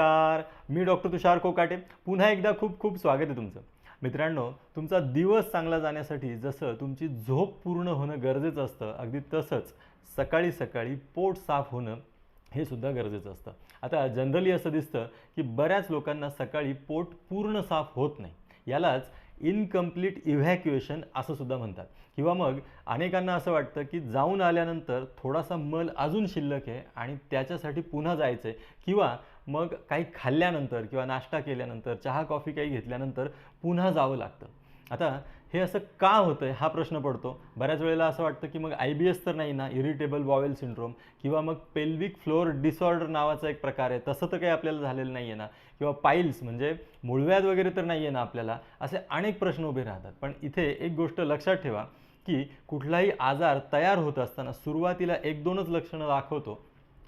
नमस्कार. मी डॉक्टर तुषार कोकाटे. पुन्हा एकदा खूप खूप स्वागत आहे तुमचं. मित्रांनो तुमचा दिवस चांगला जाण्यासाठी जसं तुमची झोप पूर्ण होणं गरजेचं असतं अगदी तसंच सकाळी सकाळी पोट साफ होणं हे सुद्धा गरजेचं असतं. आता जनरली असं दिसतं की बऱ्याच लोकांना सकाळी पोट पूर्ण साफ होत नाही. यालाच इनकम्प्लीट इव्हॅक्युएशन असं सुद्धा म्हणतात. किंवा मग अनेकांना असं वाटतं की जाऊन आल्यानंतर थोडासा मल अजून शिल्लक आहे आणि त्याच्यासाठी पुन्हा जायचं आहे किंवा मग काही खाल्ल्यानंतर किंवा नाश्ता केल्यानंतर चहा कॉफी काही घेतल्यानंतर पुन्हा जावं लागतं. आता हे असं का होतं आहे हा प्रश्न पडतो. बऱ्याच वेळेला असं वाटतं की मग आय बी एस तर नाही ना इरिटेबल बॉवेल सिंड्रोम किंवा मग पेल्विक फ्लोअर डिसऑर्डर नावाचा एक प्रकार आहे. तसं तर काही आपल्याला झालेलं नाही आहे ना. किंवा पाईल्स म्हणजे मुळव्याध वगैरे तर नाही आहे ना आपल्याला असे अनेक प्रश्न उभे राहतात. पण इथे एक गोष्ट लक्षात ठेवा की कुठलाही आजार तयार होत असताना सुरुवातीला एक दोनच लक्षणं दाखवतो.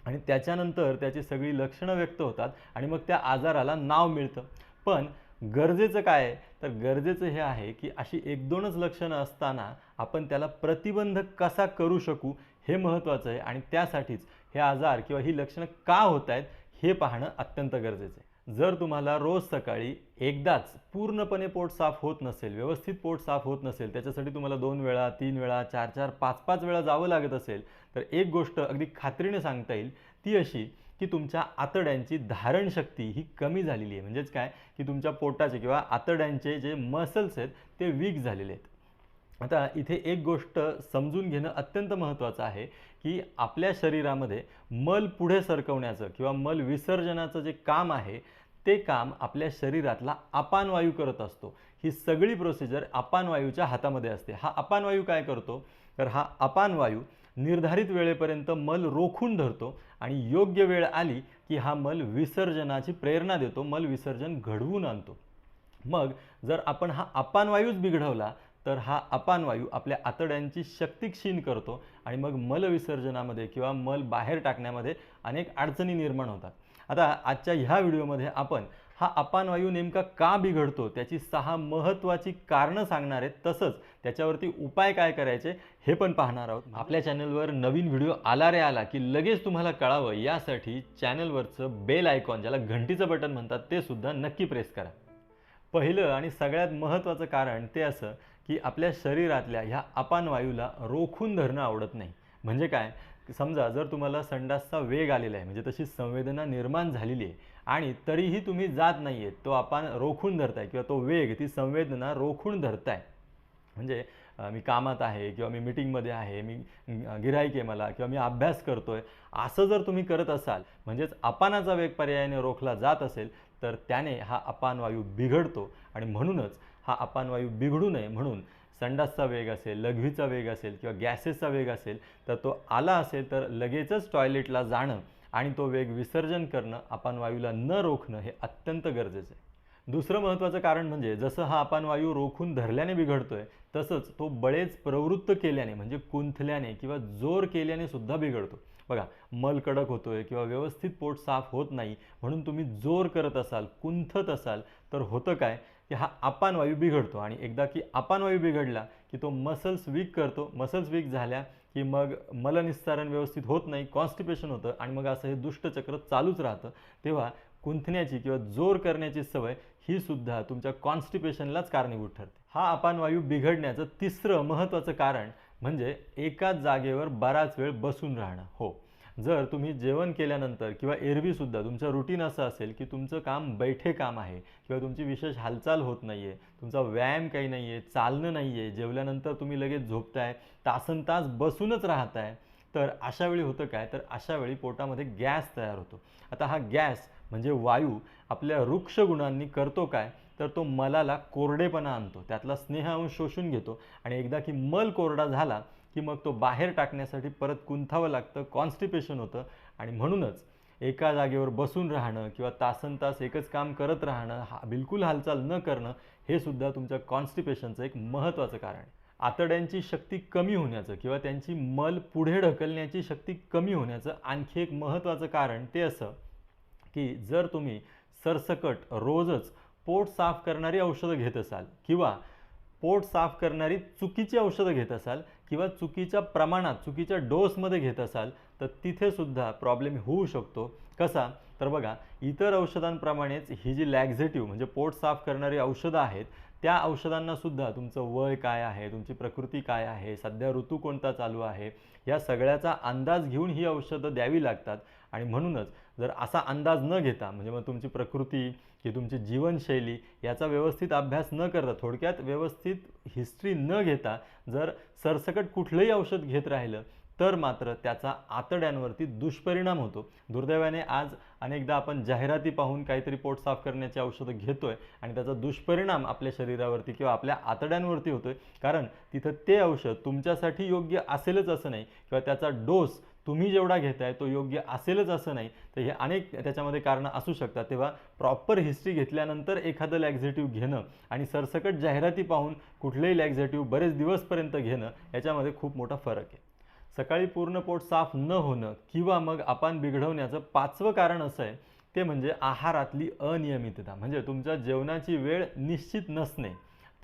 आणि त्याच्यानंतर त्याची सगळी लक्षणं व्यक्त होतात आणि मग त्या आजाराला नाव मिळतं. पण गरजेचं काय तर गरजेचं हे आहे की अशी एक दोनच लक्षणं असताना आपण त्याला प्रतिबंध कसा करू शकू हे महत्त्वाचं आहे आणि त्यासाठीच हे आजार किंवा ही लक्षणं का होत आहेत हे पाहणं अत्यंत गरजेचं आहे. जर तुम्हाला रोज सकाळी एकदाच पूर्णपणे पोट साफ होत नसेल व्यवस्थित पोट साफ होत नसेल त्याच्यासाठी तुम्हाला दोन वेळा तीन वेळा चार चार पाच पाच वेळा जावं लागत असेल तर एक गोष्ट अगदी खात्रीने सांगता येईल ती अशी की तुमच्या आतड्यांची धारणशक्ती ही कमी झालेली आहे. म्हणजेच काय? की तुमच्या पोटाचे किंवा आतड्यांचे जे मसल्स आहेत ते वीक झालेले आहेत. आता इथे एक गोष्ट समजून घेणं अत्यंत महत्त्वाचं आहे की आपल्या शरीरामध्ये मल पुढे सरकवण्याचं किंवा मल विसर्जनाचं जे काम आहे ते काम आपल्या शरीरातला अपानवायू करत असतो. ही सगळी प्रोसिजर अपानवायूच्या हातामध्ये असते. हा अपानवायू काय करतो? तर हा अपानवायू निर्धारित वेळेपर्यंत मल रोखून धरतो आणि योग्य वेळ आली की हा मल विसर्जनाची प्रेरणा देतो मल विसर्जन घडवून आणतो. मग जर आपण हा अपानवायूच बिघडवला तर हा अपानवायू आपल्या आतड्यांची शक्ती क्षीण करतो आणि मग मल विसर्जनामध्ये किंवा मल बाहेर टाकण्यामध्ये अनेक अडचणी निर्माण होतात. आता आजच्या ह्या व्हिडिओमध्ये आपण हा अपानवायू नेमका का बिघडतो त्याची सहा महत्त्वाची कारणं सांगणार आहेत. तसंच त्याच्यावरती उपाय काय करायचे हे पण पाहणार आहोत. आपल्या चॅनलवर नवीन व्हिडिओ आला रे आला की लगेच तुम्हाला कळावं यासाठी चॅनलवरचं बेल आयकॉन ज्याला घंटीचं बटन म्हणतात ते सुद्धा नक्की प्रेस करा. पहिलं आणि सगळ्यात महत्त्वाचं कारण ते असं की आपल्या शरीरातल्या ह्या अपानवायूला रोखून धरणं आवडत नाही. म्हणजे काय? समजा जर तुम्हाला संडासचा वेग आलेला आहे म्हणजे तशी संवेदना निर्माण झालेली आहे आणि तरीही तुम्ही जात नाही आहेत तो आपण रोखून धरताय किंवा तो वेग ती संवेदना रोखून धरताय म्हणजे मी कामात आहे किंवा मी मिटिंगमध्ये आहे मी गिराईक आहे मला किंवा मी अभ्यास करतो आहे असं जर तुम्ही करत असाल म्हणजेच अपानाचा वेग पर्यायाने रोखला जात असेल तर त्याने हा अपानवायू बिघडतो आणि म्हणूनच हा अपानवायू बिघडू नये म्हणून संडासचा वेग असेल लघवीचा वेग असेल किंवा गॅसेसचा वेग असेल तर तो आला असेल तर लगेचच टॉयलेटला जाणं आणि तो वेग विसर्जन करणं अपानवायूला न रोखणं हे अत्यंत गरजेचं आहे. दुसरं महत्त्वाचं कारण म्हणजे जसं हा अपानवायू रोखून धरल्याने बिघडतो आहे तसंच तो बळेच प्रवृत्त केल्याने म्हणजे कुंथल्याने किंवा जोर केल्याने सुद्धा बिघडतो. बघा मल कडक होतोय किंवा व्यवस्थित पोट साफ होत नाही म्हणून तुम्ही जोर करत असाल कुंथत असाल तर होतं काय? की हा अपानवायू बिघडतो आणि एकदा की अपानवायू बिघडला की तो मसल्स वीक करतो. मसल्स वीक झाल्या की मग मलनिस्सारण व्यवस्थित होत नाही कॉन्स्टिपेशन होतं आणि मग असं हे दुष्टचक्र चालूच राहतं. तेव्हा कुंथण्याची किंवा जोर करण्याची सवय ही सुद्धा तुमच्या कॉन्स्टिपेशनलाच कारणीभूत ठरते. हा अपानवायू बिघडण्याचं तिसरं महत्त्वाचं कारण म्हणजे एकाच जागेवर बराच वेळ बसून राहणं. हो. जर तुम्ही जेवण केल्यानंतर किंवा एरवीसुद्धा तुमचं रुटीन असं असेल की तुमचं काम बैठे काम आहे किंवा तुमची विशेष हालचाल होत नाही आहे तुमचा व्यायाम काही नाही आहे चालणं नाही आहे जेवल्यानंतर तुम्ही लगेच झोपताय तासन तास बसूनच राहताय तर अशा वेळी होतं काय? तर अशा वेळी पोटामध्ये गॅस तयार होतो. आता हा गॅस म्हणजे वायू आपल्या वृक्ष गुणांनी करतो काय? तर तो मलाला कोरडेपणा आणतो. त्यातला स्नेह अंश शोषून घेतो आणि एकदा की मल कोरडा झाला की मग तो बाहेर टाकण्यासाठी परत कुंथावं लागतं कॉन्स्टिपेशन होतं आणि म्हणूनच एका जागेवर बसून राहणं किंवा तासन तास एकच काम करत राहणं हा बिलकुल हालचाल न करणं हे सुद्धा तुमच्या कॉन्स्टिपेशनचं एक महत्त्वाचं कारण आहे. आतड्यांची शक्ती कमी होण्याचं किंवा त्यांची मल पुढे ढकलण्याची शक्ती कमी होण्याचं आणखी एक महत्त्वाचं कारण ते असं की जर तुम्ही सरसकट रोजच पोट साफ करणारी औषधं घेत असाल किंवा पोट साफ करणारी चुकीची औषधं घेत असाल किंवा चुकीच्या प्रमाणात चुकीच्या डोसमध्ये घेत असाल तर तिथे सुद्धा प्रॉब्लेम होऊ शकतो. कसा? तर बघा इतर औषधांप्रमाणेच ही जी लॅक्झेटिव्ह म्हणजे पोट साफ करणारी औषधं आहेत त्या औषधांना सुद्धा तुमचं वय काय आहे तुमची प्रकृती काय आहे सध्या ऋतू कोणता चालू आहे या सगळ्याचा अंदाज घेऊन ही औषधं द्यावी लागतात. आणि म्हणूनच जर असा अंदाज न घेता म्हणजे मग तुमची प्रकृती की तुमची जीवनशैली याचा व्यवस्थित अभ्यास न करता थोडक्यात व्यवस्थित हिस्ट्री न घेता जर सरसकट कुठलंही औषध घेत राहिलं तर मात्र त्याचा आतड्यांवरती दुष्परिणाम होतो. दुर्दैवाने आज अनेकदा आपण जाहिराती पाहून काहीतरी पोट साफ करण्याची औषधं घेतो आहे आणि त्याचा दुष्परिणाम आपल्या शरीरावरती किंवा आपल्या आतड्यांवरती होतो आहे कारण तिथं ते औषध तुमच्यासाठी योग्य असेलच असं नाही किंवा त्याचा डोस तुम्ही जेवढा घेताय तो योग्य असेलच असं नाही. तर हे अनेक त्याच्यामध्ये कारणं असू शकतात. तेव्हा प्रॉपर हिस्ट्री घेतल्यानंतर एखादं लॅक्झेटिव्ह घेणं आणि सरसकट जाहिराती पाहून कुठलेही लॅक्झेटिव्ह बरेच दिवसपर्यंत घेणं याच्यामध्ये खूप मोठा फरक आहे. सकाळी पूर्ण पोट साफ न होणं किंवा मग आपण बिघडवण्याचं पाचवं कारण असं आहे ते म्हणजे आहारातली अनियमितता. म्हणजे तुमच्या जेवणाची वेळ निश्चित नसणे.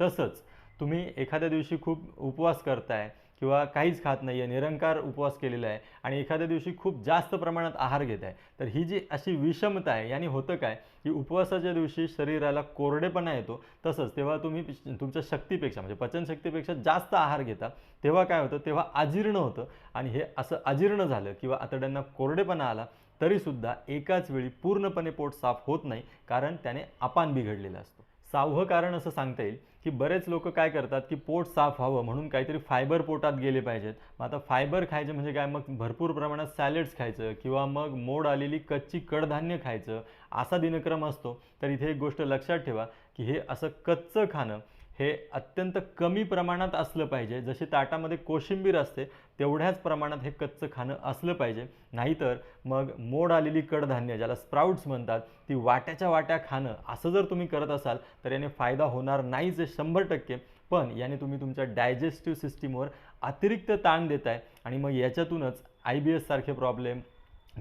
तसंच तुम्ही एखाद्या दिवशी खूप उपवास करताय किंवा काहीच खात नाही आहे निरंकार उपवास केलेला आहे आणि एखाद्या दिवशी खूप जास्त प्रमाणात आहार घेत आहे तर ही जी अशी विषमता आहे याने होतं काय? की उपवासाच्या दिवशी शरीराला कोरडेपणा येतो. तसंच तेव्हा तुम्ही तुमच्या शक्तीपेक्षा म्हणजे पचनशक्तीपेक्षा जास्त आहार घेता तेव्हा काय होतं? तेव्हा अजीर्ण होतं आणि हे असं अजीर्ण झालं किंवा आतड्यांना कोरडेपणा आला तरीसुद्धा एकाच वेळी पूर्णपणे पोट साफ होत नाही कारण त्याने अपान बिघडलेला असतो. सावं कारण असं सांगता येईल की बरेच लोक काय करतात की पोट साफ व्हावं म्हणून काहीतरी फायबर पोटात गेले पाहिजेत. मग आता फायबर खायचे म्हणजे काय? मग भरपूर प्रमाणात सॅलेड्स खायचं किंवा मग मोड आलेली कच्ची कडधान्य खायचं असा दिनक्रम असतो. तर इथे एक गोष्ट लक्षात ठेवा की हे असं कच्चं खाणं हे अत्यंत कमी प्रमाणात असलं पाहिजे. जशी ताटामध्ये कोशिंबीर असते तेवढ्याच प्रमाणात हे कच्चं खाणं असलं पाहिजे. नाहीतर मग मोड आलेली कडधान्य ज्याला स्प्राउट्स म्हणतात ती वाट्याच्या वाट्या खाणं असं जर तुम्ही करत असाल तर याने फायदा होणार नाहीच आहे शंभर टक्के. पण याने तुम्ही तुमच्या डायजेस्टिव्ह सिस्टीमवर अतिरिक्त ताण देताय आणि मग याच्यातूनच आय बी एससारखे प्रॉब्लेम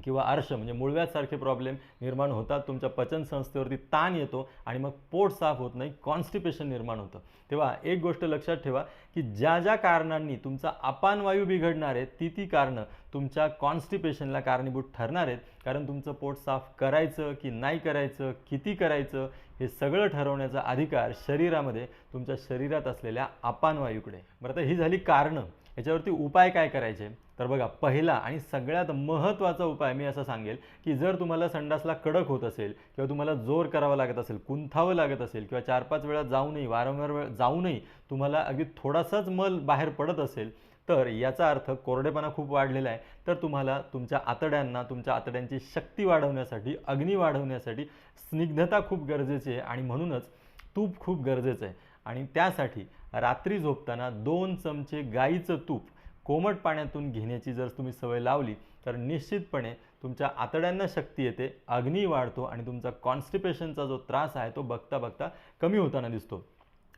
किंवा आर्श म्हणजे मुळव्यासारखे प्रॉब्लेम निर्माण होतात. तुमच्या पचन संस्थेवरती ताण येतो आणि मग पोट साफ होत नाही कॉन्स्टिपेशन निर्माण होतं. तेव्हा एक गोष्ट लक्षात ठेवा की ज्या ज्या कारणांनी तुमचा अपानवायू बिघडणार आहे ती ती कारणं तुमच्या कॉन्स्टिपेशनला कारणीभूत ठरणार आहेत. कारण तुमचं पोट साफ करायचं की नाही करायचं किती करायचं हे सगळं ठरवण्याचा अधिकार शरीरामध्ये तुमच्या शरीरात असलेल्या अपानवायूकडे बरं तर ही झाली कारणं. याच्यावरती उपाय काय करायचे? तर बघा पहिला आणि सगळ्यात महत्त्वाचा उपाय मी असं सांगेल की जर तुम्हाला संडासला कडक होत असेल किंवा तुम्हाला जोर करावा लागत असेल कुंथावं लागत असेल किंवा चार पाच वेळा जाऊनही वारंवार वेळ जाऊनही तुम्हाला अगदी थोडासाच मल बाहेर पडत असेल तर याचा अर्थ कोरडेपणा खूप वाढलेला आहे. तर तुम्हाला तुमच्या आतड्यांना तुमच्या आतड्यांची शक्ती वाढवण्यासाठी अग्नी वाढवण्यासाठी स्निग्धता खूप गरजेची आहे आणि म्हणूनच तूप खूप गरजेचं आहे. आणि त्यासाठी रात्री झोपताना दोन चमचे गाईचं तूप कोमट पाण्यातून घेण्याची जर तुम्ही सवय लावली तर निश्चितपणे तुमच्या आतड्यांना शक्ती येते अग्नी वाढतो आणि तुमचा कॉन्स्टिपेशनचा जो त्रास आहे तो बघता बघता कमी होताना दिसतो.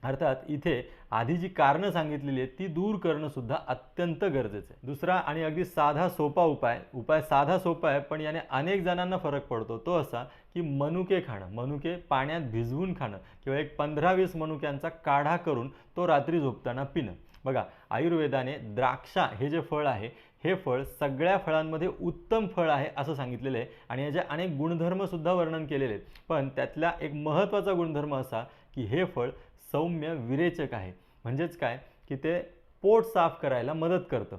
अर्थात इथे आधी जी कारणं सांगितलेली आहेत ती दूर करणंसुद्धा अत्यंत गरजेचं आहे. दुसरा आणि अगदी साधा सोपा उपाय उपाय साधा सोपा आहे पण याने अनेक जणांना फरक पडतो. तो असा की मनुके खाणं मनुके पाण्यात भिजवून खाणं किंवा एक पंधरा वीस मनुक्यांचा काढा करून तो रात्री झोपताना पिणं. बघा आयुर्वेदाने द्राक्षा हे जे फळ आहे हे फळ सगळ्या फळांमध्ये उत्तम फळ आहे असं सांगितलेलं आहे आणि याचे अनेक गुणधर्मसुद्धा वर्णन केलेले आहेत. पण त्यातला एक महत्त्वाचा गुणधर्म असा की हे फळ सौम्य विरेचक आहे. म्हणजेच काय? की ते पोट साफ करायला मदत करतं.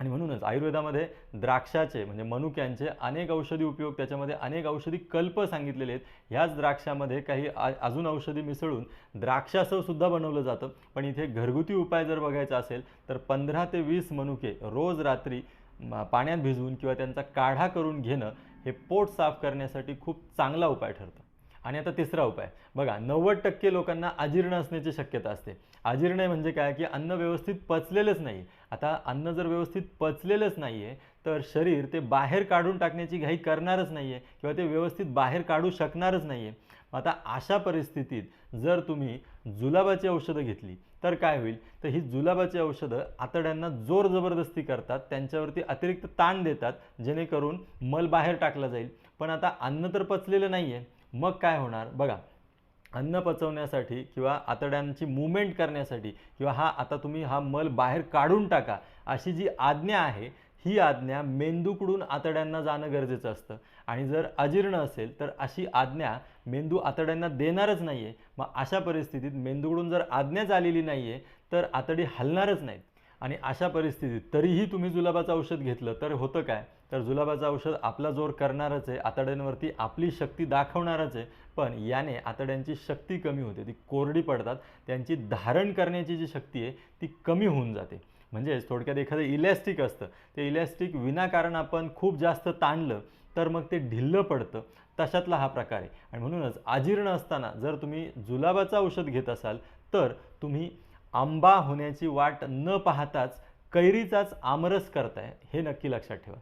आणि म्हणूनच आयुर्वेदामध्ये द्राक्षाचे म्हणजे मनुक्यांचे अनेक औषधी उपयोग त्याच्यामध्ये अनेक औषधी कल्प सांगितलेले आहेत. ह्याच द्राक्षामध्ये काही अजून औषधी मिसळून द्राक्षासव सुद्धा बनवलं जातं. पण इथे घरगुती उपाय जर बघायचा असेल तर पंधरा ते वीस मनुके रोज रात्री पाण्यात भिजवून किंवा त्यांचा काढा करून घेणं हे पोट साफ करण्यासाठी खूप चांगला उपाय ठरतं. आणि आता तिसरा उपाय. बघा नव्वद टक्के लोकांना अजीर्ण असण्याची शक्यता असते. अजीर्ण म्हणजे काय? की अन्न व्यवस्थित पचलेलंच नाही. आता अन्न जर व्यवस्थित पचलेलंच नाही आहे तर शरीर ते बाहेर काढून टाकण्याची घाई करणारच नाही आहे किंवा ते व्यवस्थित बाहेर काढू शकणारच नाही आहे आता अशा परिस्थितीत जर तुम्ही जुलाबाची औषधं घेतली तर काय होईल? तर ही जुलाबाची औषधं आतड्यांना जोर जबरदस्ती करतात त्यांच्यावरती अतिरिक्त ताण देतात जेणेकरून मल बाहेर टाकला जाईल. पण आता अन्न तर पचलेलं नाही आहे मग काय होणार? बघा अन्न पचवण्यासाठी किंवा आतड्यांची मुवमेंट करण्यासाठी किंवा हा आता तुम्ही हा मल बाहेर काढून टाका अशी जी आज्ञा आहे ही आज्ञा मेंदूकडून आतड्यांना जाणं गरजेचं असतं. आणि जर अजीर्ण असेल तर अशी आज्ञा मेंदू आतड्यांना देणारच नाही आहे मग अशा परिस्थितीत मेंदूकडून जर आज्ञाच आलेली नाही आहे तर आतडी हलणारच नाहीत. आणि अशा परिस्थितीत तरीही तुम्ही जुलाबाचं औषध घेतलं तर होतं काय? तर जुलाबाचं औषध आपला जोर करणारच आहे आतड्यांवरती आपली शक्ती दाखवणारच आहे पण याने आतड्यांची शक्ती कमी होते ती कोरडी पडतात त्यांची धारण करण्याची जी शक्ती आहे ती कमी होऊन जाते. म्हणजेच थोडक्यात एखादं इलॅस्टिक असतं ते इलॅस्टिक विनाकारण आपण खूप जास्त ताणलं तर मग ते ढिल्लं पडतं तशातला हा प्रकार आहे. आणि म्हणूनच अजीर्ण असताना जर तुम्ही जुलाबाचं औषध घेत असाल तर तुम्ही आंबा होण्याची वाट न पाहताच कैरीचाच आमरस करताय हे नक्की लक्षात ठेवा.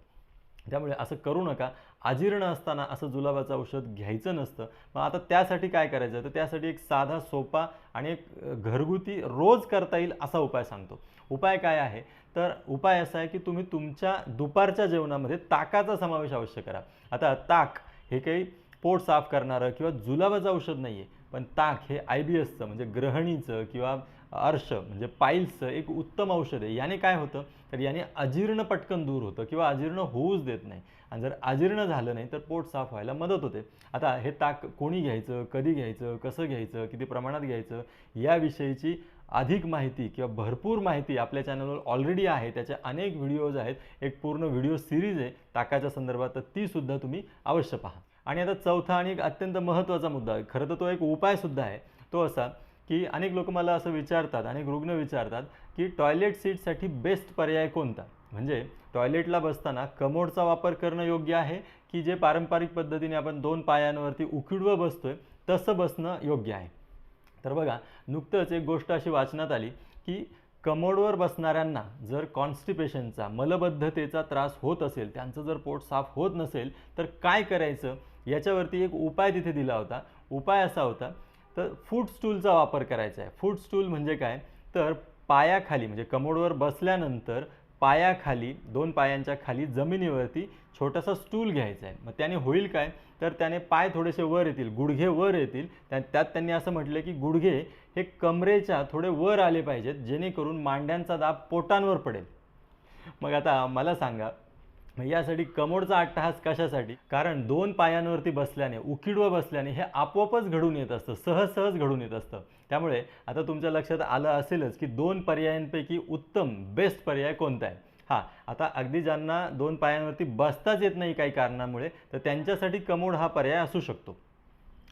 त्यामुळे असं करू नका. अजीर्ण असताना असं जुलाबाचं औषध घ्यायचं नसतं. मग आता त्यासाठी काय करायचं? तर त्यासाठी एक साधा सोपा आणि एक घरगुती रोज करता येईल असा उपाय सांगतो. उपाय काय आहे? तर उपाय असा आहे की तुम्ही तुमच्या दुपारच्या जेवणामध्ये ताकाचा समावेश अवश्य करा. आता ताक हे काही पोट साफ करणारं किंवा जुलाबाचं औषध नाही आहे पण ताक हे आय बी एसचं म्हणजे ग्रहणीचं किंवा अर्श म्हणजे पाईल्सचं एक उत्तम औषध आहे. याने काय होतं? तर याने अजीर्ण पटकन दूर होतं किंवा अजीर्ण होऊच देत नाही. आणि जर अजीर्ण झालं नाही तर पोट साफ व्हायला मदत होते. आता हे ताक कोणी घ्यायचं? कधी घ्यायचं? कसं घ्यायचं? किती प्रमाणात घ्यायचं? याविषयीची अधिक माहिती किंवा भरपूर माहिती आपल्या चॅनलवर ऑलरेडी आहे. त्याचे अनेक व्हिडिओज आहेत. एक पूर्ण व्हिडिओ सिरीज आहे. ताकाच्या संदर्भात तर तीसुद्धा तुम्ही अवश्य पहा. आणि आता चौथा आणि एक अत्यंत महत्त्वाचा मुद्दा आहे. खरं तर तो एक उपायसुद्धा आहे. तो असा की अनेक लोक मला असं विचारतात अनेक रुग्ण विचारतात की टॉयलेट सीटसाठी बेस्ट पर्याय कोणता? म्हणजे टॉयलेटला बसताना कमोडचा वापर करणं योग्य आहे की जे पारंपरिक पद्धतीने आपण दोन पायांवरती उकिडवं बसतोय तसं बसणं योग्य आहे? तर बघा नुकतंच एक गोष्ट अशी वाचण्यात आली की कमोडवर बसणाऱ्यांना जर कॉन्स्टिपेशनचा मलबद्धतेचा त्रास होत असेल त्यांचं जर पोट साफ होत नसेल तर काय करायचं? याच्यावरती एक उपाय तिथे दिला होता. उपाय असा होता तर फूट स्टूलचा वापर करायचा आहे. फूट स्टूल म्हणजे काय? तर पायाखाली म्हणजे कमोडवर बसल्यानंतर पायाखाली दोन पायांच्या खाली जमिनीवरती छोटासा स्टूल घ्यायचा आहे. मग त्याने होईल काय? तर त्याने पाय थोडेसे वर येतील गुडघे वर येतील. त्या त्यात त्यांनी असं म्हटलं की गुडघे हे कमरेच्या थोडे वर आले पाहिजेत जेणेकरून मांड्यांचा दाब पोटांवर पडेल. मग आता मला सांगा यासाठी कमोडचा अट्टहास कशासाठी? कारण दोन पायांवरती बसल्याने उकिडवं बसल्याने हे आपोआपच घडून येत असतं सहज सहज घडून येत असतं. त्यामुळे आता तुमच्या लक्षात आलं असेलच की दोन पर्यायांपैकी उत्तम बेस्ट पर्याय कोणता आहे? हां आता अगदी ज्यांना दोन पायांवरती बसताच येत नाही काही कारणामुळे तर त्यांच्यासाठी कमोड हा पर्याय असू शकतो.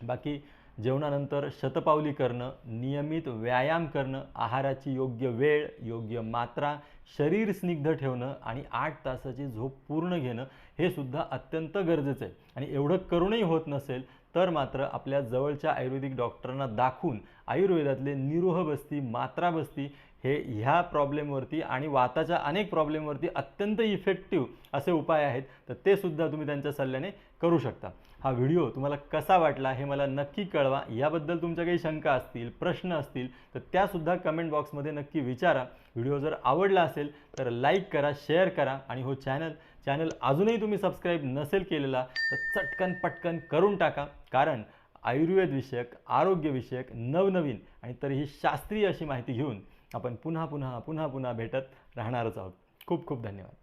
बाकी जेवणानंतर शतपावली करणं नियमित व्यायाम करणं आहाराची योग्य वेळ योग्य मात्रा शरीर स्निग्ध ठेवणं आणि आठ तासाची झोप पूर्ण घेणं हे सुद्धा अत्यंत गरजेचं आहे. आणि एवढं करूनही होत नसेल तर मात्र आपल्या जवळच्या आयुर्वेदिक डॉक्टरांना दाखवून आयुर्वेदातले निरोह बस्ती मात्रा बस्ती हे ह्या प्रॉब्लेमवरती आणि वाताच्या अनेक प्रॉब्लेमवरती अत्यंत इफेक्टिव्ह असे उपाय आहेत तर ते सुद्धा तुम्ही त्यांच्या सल्ल्याने करू शकता. हा व्हिडिओ तुम्हाला कसा वाटला हे मला नक्की कळवा. याबद्दल तुमच्या काही शंका असतील प्रश्न असतील तर त्यासुद्धा कमेंट बॉक्समध्ये नक्की विचारा. व्हिडिओ जर आवडला असेल तर लाईक करा शेअर करा आणि हो चॅनल चॅनल अजूनही तुम्ही सबस्क्राईब नसेल केलेला तर चटकन पटकन करून टाका. कारण आयुर्वेद विषयक आरोग्यविषयक नवनवीन आणि तरीही शास्त्रीय अशी माहिती घेऊन आपण पुन्हा पुन्हा पुन्हा पुन्हा भेटत राहणारच आहोत. खूप खूप धन्यवाद.